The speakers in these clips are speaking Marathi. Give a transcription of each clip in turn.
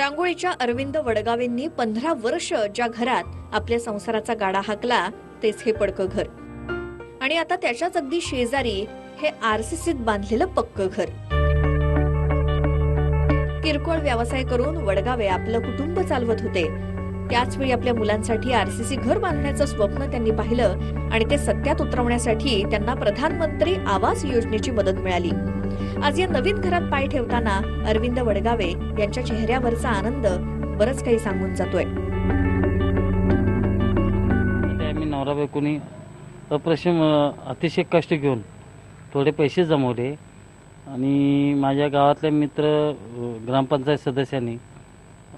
रांगोळीच्या अरविंद वडगावेंनी पंधरा वर्ष ज्या घरात आपल्या संसाराचा गाडा हाकला तेच हे पडकं घर. आणि आता त्याच्याच अगदी शेजारी हे आरसीसीत बांधलेलं पक्क घर. किरकोळ व्यवसाय करून वडगावे आपलं कुटुंब चालवत होते. त्याच वेळी आपल्या मुलांसाठी आरसीसी घर बांधण्याचं स्वप्न त्यांनी पाहिलं आणि ते सत्यात उतरवण्यासाठी त्यांना प्रधानमंत्री आवास योजनेची मदत मिळाली. आज या नवीन घरात पाय ठेवताना अरविंद वडगावे यांच्या चेहऱ्यावरचा आनंद बरंच काही सांगून जातोय. आम्ही नवरा बायकोनी अप्रशम अतिशय कष्ट घेऊन थोडे पैसे जमवले आणि माझ्या गावातल्या मित्र ग्रामपंचायत सदस्यांनी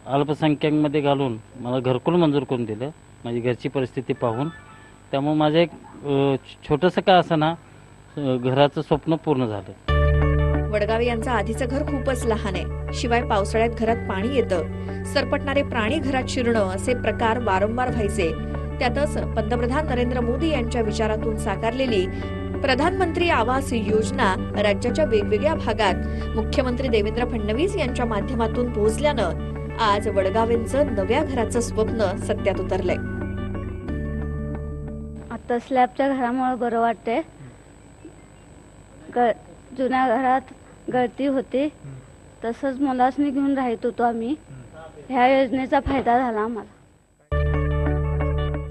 अल्पसंख्याकमध्ये घालून मला घरकुल मंजूर करून दिलं माझी घरची परिस्थिती पाहून. त्यामुळे माझं एक छोटंसं का असं ना घराचं स्वप्न पूर्ण झालं. वडगावे यांचं आधीचं घर खूपच लहान आहे. शिवाय पावसाळ्यात घरात पाणी येतं. सरपटणारे प्राणी घरात शिरणं असे प्रकार वारंवार व्हायचे. त्यातच पंतप्रधान नरेंद्र मोदी यांच्या विचारातून साकारलेली प्रधानमंत्री आवास योजना राज्याच्या वेगवेगळ्या भागात मुख्यमंत्री देवेंद्र फडणवीस यांच्या माध्यमातून पोहोचल्यानं आज वडगावेंचं नव्या घराचं स्वप्न सत्यात उतरलंय. आता स्लॅबच्या घरामुळे बरं वाटते जुन्या घरात गळती होती. तसंच मुलासनी घेऊन राहत होतो आम्ही. ह्या योजनेचा फायदा झाला आम्हाला.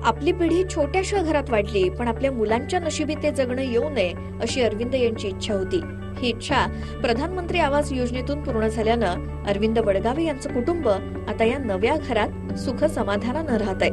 आपली पिढी छोट्याशा घरात वाढली पण आपल्या मुलांच्या नशिबी ते जगणं येऊ नये अशी अरविंद यांची इच्छा होती. ही इच्छा प्रधानमंत्री आवास योजनेतून पूर्ण झाल्यानं अरविंद वडगावे यांचं कुटुंब आता या नव्या घरात सुख समाधानानं राहत आहे